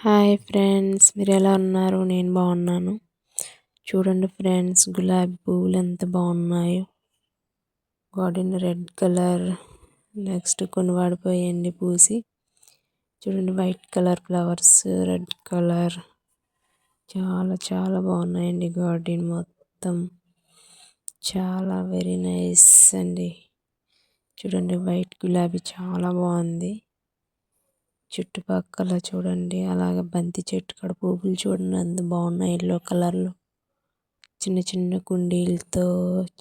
Hi friends మీరు ఎలా ఉన్నారు? నేను బాగున్నాను. చూడండి ఫ్రెండ్స్ గులాబీ పువ్వులు ఎంత బాగున్నాయో. గార్డెన్ రెడ్ కలర్ నెక్స్ట్ కొన్ని వాడిపోయండి పూసి. చూడండి white colour flowers red colour. చాలా చాలా బాగున్నాయండి గార్డెన్ మొత్తం. చాలా వెరీ నైస్ అండి. చూడండి వైట్ గులాబీ చాలా బాగుంది. చుట్టుపక్కల చూడండి. అలాగే బంతి చెట్టు కాడ పువ్వులు చూడండి. ఎంత బాగున్నాయి. ఎల్లో కలర్లో. చిన్న చిన్న కుండీలతో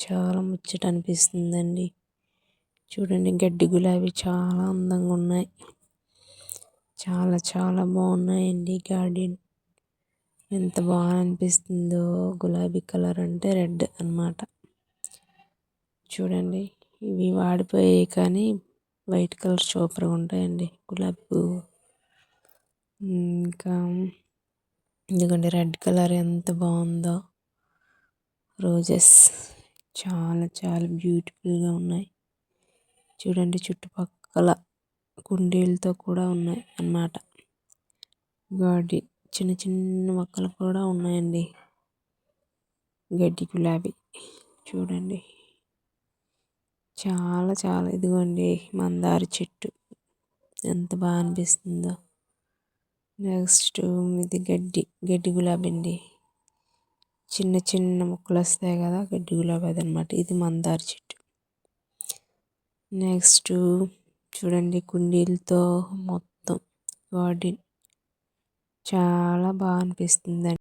చాలా ముచ్చట అనిపిస్తుందండి. చూడండి గడ్డి గులాబీ చాలా అందంగా ఉన్నాయి. చాలా చాలా బాగున్నాయండి గార్డెన్. ఎంత బాగా అనిపిస్తుందో. గులాబీ కలర్ అంటే రెడ్ అనమాట చూడండి. ఇవి వాడిపోయాయి కానీ వైట్ కలర్ సూపర్గా ఉంటాయండి. గులాబీ పువ్వు ఇంకా ఎందుకంటే రెడ్ కలర్ ఎంత బాగుందో. రోజెస్ చాలా చాలా బ్యూటిఫుల్గా ఉన్నాయి. చూడండి చుట్టుపక్కల కుండీలతో కూడా ఉన్నాయి అన్నమాట. గాడి చిన్న చిన్న మొక్కలు కూడా ఉన్నాయండి. గడ్డి గులాబీ చూడండి. చాలా చాలా. ఇదిగోండి మందార చెట్టు. ఎంత బాగా అనిపిస్తుందో. నెక్స్ట్ ఇది గడ్డి గడ్డి గులాబీ అండి. చిన్న చిన్న ముక్కలు వస్తాయి కదా గడ్డి గులాబీ అదనమాట. ఇది మందార చెట్టు. నెక్స్ట్ చూడండి కుండీలతో మొత్తం గార్డెన్. చాలా బాగా అనిపిస్తుందండి.